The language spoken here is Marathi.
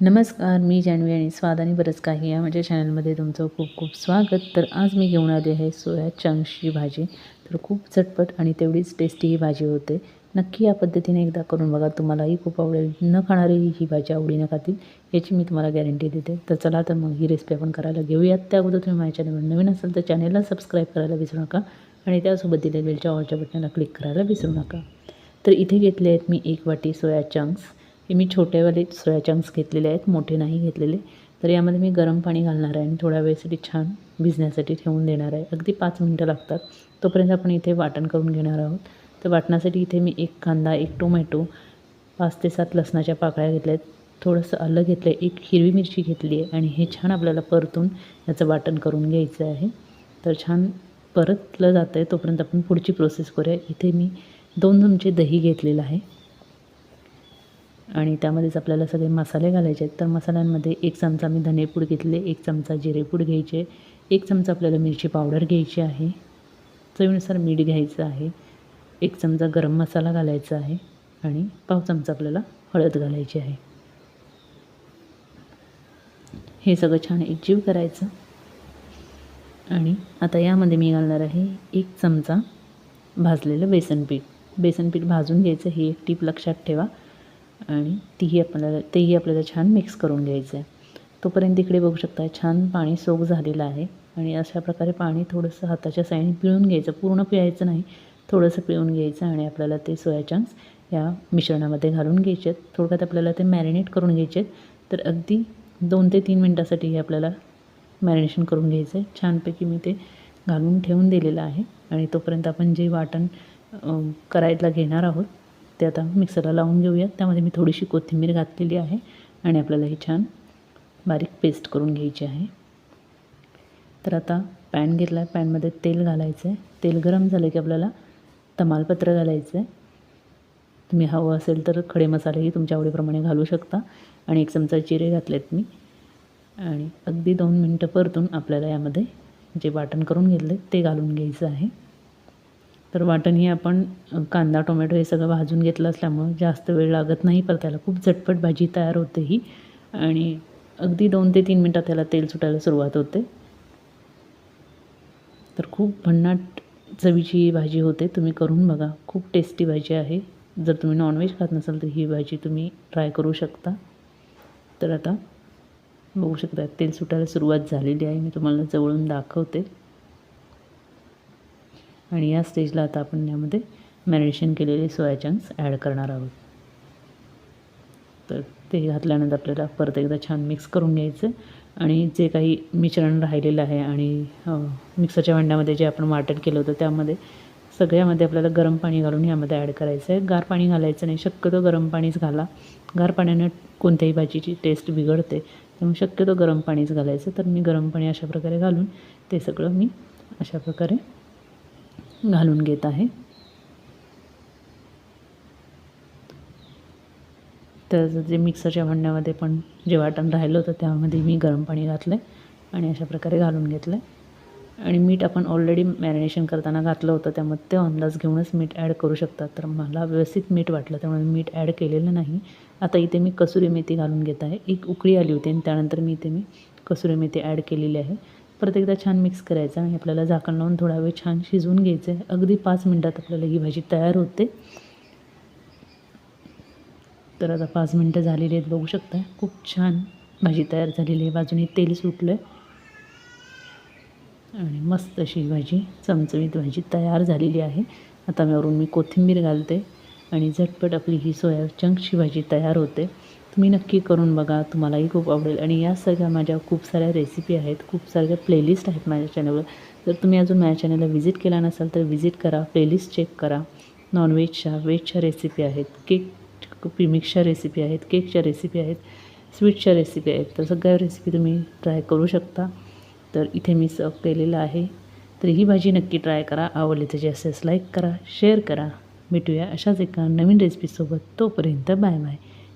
नमस्कार मी जानवी आणि स्वाद आणि बरंच काही या माझ्या चॅनलमध्ये तुमचं खूप खूप स्वागत. तर आज मी घेऊन आली आहे सोया चंक्सची भाजी. तर खूप चटपट आणि तेवढीच टेस्टी ही भाजी होते. नक्की या पद्धतीने एकदा करून बघा तुम्हालाही खूप आवडेल. न खाणारीही ही भाजी आवडीनं खातील याची मी तुम्हाला गॅरंटी देते. तर चला तर मग ही रेसिपी आपण करायला घेऊयात. त्या अगोदर तुम्ही माझ्या चॅनलवर नवीन असाल तर चॅनलला सबस्क्राईब करायला विसरू नका आणि त्यासोबत दिलेल्या बेलच्या ऑलच्या बटनाला क्लिक करायला विसरू नका. तर इथे घेतले आहेत मी एक वाटी सोया चंक्स हे मी छोटेवाले सोया चंक्स घेतलेले आहेत मोठे नाही घेतलेले. तर यामध्ये मी गरम पाणी घालणार आहे आणि थोड्या वेळेसाठी छान भिजण्यासाठी ठेवून देणार आहे. अगदी पाच मिनटं लागतात. तोपर्यंत आपण इथे वाटण करून घेणार आहोत. तर वाटण्यासाठी इथे मी एक कांदा एक टोमॅटो पाच ते सात लसणाच्या पाकळ्या घेतल्या आहेत थोडंसं आलं घेतलं आहे एक हिरवी मिरची घेतली आहे आणि हे छान आपल्याला परतून याचं वाटण करून घ्यायचं आहे. तर छान परतलं जातं आहे तोपर्यंत आपण पुढची प्रोसेस करूया. इथे मी दोन चमचे दही घेतलेलं आहे. आणि त्यामध्येच आपल्याला सगळे मसाले घालायचे आहेत. तर मसाल्यांमध्ये एक चमचा मी धनेपूड घेतले एक चमचा जिरेपूड घ्यायचे एक चमचा आपल्याला मिरची पावडर घ्यायची आहे. चवीनुसार मीठ घ्यायचं आहे एक चमचा गरम मसाला घालायचा आहे आणि पाव चमचा आपल्याला हळद घालायची आहे. हे सगळं छान एकजीव करायचं. आणि आता यामध्ये मी घालणार आहे एक चमचा भाजलेलं बेसन पीठ बेसन पीठ भाजून घ्यायचं ही एक टीप लक्षात ठेवा. आणि तीही आपल्याला तेही आपल्याला छान मिक्स करून घ्यायचं आहे तोपर्यंत इकडे बघू शकता छान पाणी सोक झालेलं आहे. आणि अशा प्रकारे पाणी थोडंसं हाताच्या साईडने पिळून घ्यायचं. पूर्ण पिळायचं नाही. थोडंसं पिळून घ्यायचं आणि आपल्याला ते सोया चंक्स या मिश्रणामध्ये घालून घ्यायचे. आहेत थोडक्यात आपल्याला ते मॅरिनेट करून घ्यायचे. आहेत तर अगदी दोन ते तीन मिनटासाठी हे आपल्याला मॅरिनेशन करून घ्यायचं आहे छानपैकी मी ते घालून ठेवून दिलेलं आहे. आणि तोपर्यंत आपण जे वाटण करायला घेणार आहोत ते आता मिक्सरला लावून घेऊयात. त्यामध्ये मी थोडीशी कोथिंबीर घातलेली आहे आणि आपल्याला ही छान बारीक पेस्ट करून घ्यायची आहे. तर आता पॅन घेतला आहे पॅनमध्ये तेल घालायचं आहे तेल गरम झालं की आपल्याला तमालपत्र घालायचं आहे तुम्ही हवं असेल तर खडे मसालेही तुमच्या आवडीप्रमाणे घालू शकता. आणि एक चमचा जिरे घातलेत मी. आणि अगदी दोन मिनटं परतून आपल्याला यामध्ये जे वाटण करून घेतले ते घालून घ्यायचं आहे. तर वाटण हे आपण कांदा टोमॅटो हे सगळं भाजून घेतलं असल्यामुळं जास्त वेळ लागत नाही. पर त्याला खूप झटपट भाजी तयार होते ही. आणि अगदी दोन ते तीन मिनटात त्याला तेल सुटायला सुरुवात होते. तर खूप भन्नाट चवीची ही भाजी होते. तुम्ही करून बघा. खूप टेस्टी भाजी आहे. जर तुम्ही नॉनव्हेज खात नसाल तर ही भाजी तुम्ही ट्राय करू शकता. तर आता बघू शकता तेल सुटायला सुरुवात झालेली आहे. मी तुम्हाला जवळून दाखवते. आणि या स्टेजला आता आपण यामध्ये मॅरिनेशन केलेले सोया चंक्स ॲड करणार आहोत. तर ते घातल्यानंतर आपल्याला परत एकदा छान मिक्स करून घ्यायचं आणि जे काही मिश्रण राहिलेलं आहे आणि मिक्सरच्या भांड्यामध्ये जे आपण वाटण केलं होतं त्यामध्ये सगळ्यामध्ये आपल्याला गरम पाणी घालून यामध्ये ॲड करायचं आहे. गार पाणी घालायचं नाही. शक्यतो गरम पाणीच घाला. गार पाण्यानं कोणत्याही भाजीची टेस्ट बिघडते. त्यामुळे शक्यतो गरम पाणीच घालायचं. तर मी गरम पाणी अशा प्रकारे घालून ते सगळं मी अशा प्रकारे घालून घेत आहे. तर जे मिक्सरच्या भांड्यामध्ये पण जे वाटण राहिलं होतं त्यामध्ये मी गरम पाणी घातलं आहे आणि अशा प्रकारे घालून घेतलं आहे आणि मीठ आपण ऑलरेडी मॅरिनेशन करताना घातलं होतं त्यामध्ये ते अंदाज घेऊनच मीठ ॲड करू शकतात. तर मला व्यवस्थित मीठ वाटलं त्यामुळे मीठ ॲड केलेलं नाही. आता इथे मी कसुरी मेथी घालून घेत आहे. एक उकळी आली होती आणि त्यानंतर मी इथे मी कसुरी मेथी ॲड केलेली आहे. परत एकदा छान मिक्स करायचं आणि आपल्याला झाकण लावून थोडा वेळ छान शिजवून घ्यायचं आहे. अगदी पाच मिनटात आपल्याला ही भाजी तयार होते. तर आता पाच मिनटं झालेली आहेत बघू शकता खूप छान भाजी तयार झालेली आहे. बाजूने तेल सुटलं आहे आणि मस्त अशी भाजी चमचमीत भाजी तयार झालेली आहे. आता वरून मी कोथिंबीर घालते आणि झटपट आपली ही सोया चंकची भाजी तयार होते. तुम्ही नक्की करून बघा तुम्हालाही खूप आवडेल. आणि या सगळ्या माझ्या खूप साऱ्या रेसिपी आहेत खूप साऱ्या प्लेलिस्ट आहेत माझ्या चॅनलवर जर तुम्ही अजून माझ्या चॅनलला व्हिजिट केला नसाल तर व्हिजिट करा प्लेलिस्ट चेक करा. नॉनव्हेजच्या व्हेजच्या रेसिपी आहेत केक प्रीमिक्सच्या रेसिपी आहेत केकच्या रेसिपी आहेत स्वीटच्या रेसिपी आहेत. तर सगळ्या रेसिपी तुम्ही ट्राय करू शकता. तर इथे मी सर्व केलेलं आहे. तर ही भाजी नक्की ट्राय करा. आवडली तर जास्तीत लाईक करा शेअर करा. भेटूया अशाच एका नवीन रेसिपीसोबत तोपर्यंत bye bye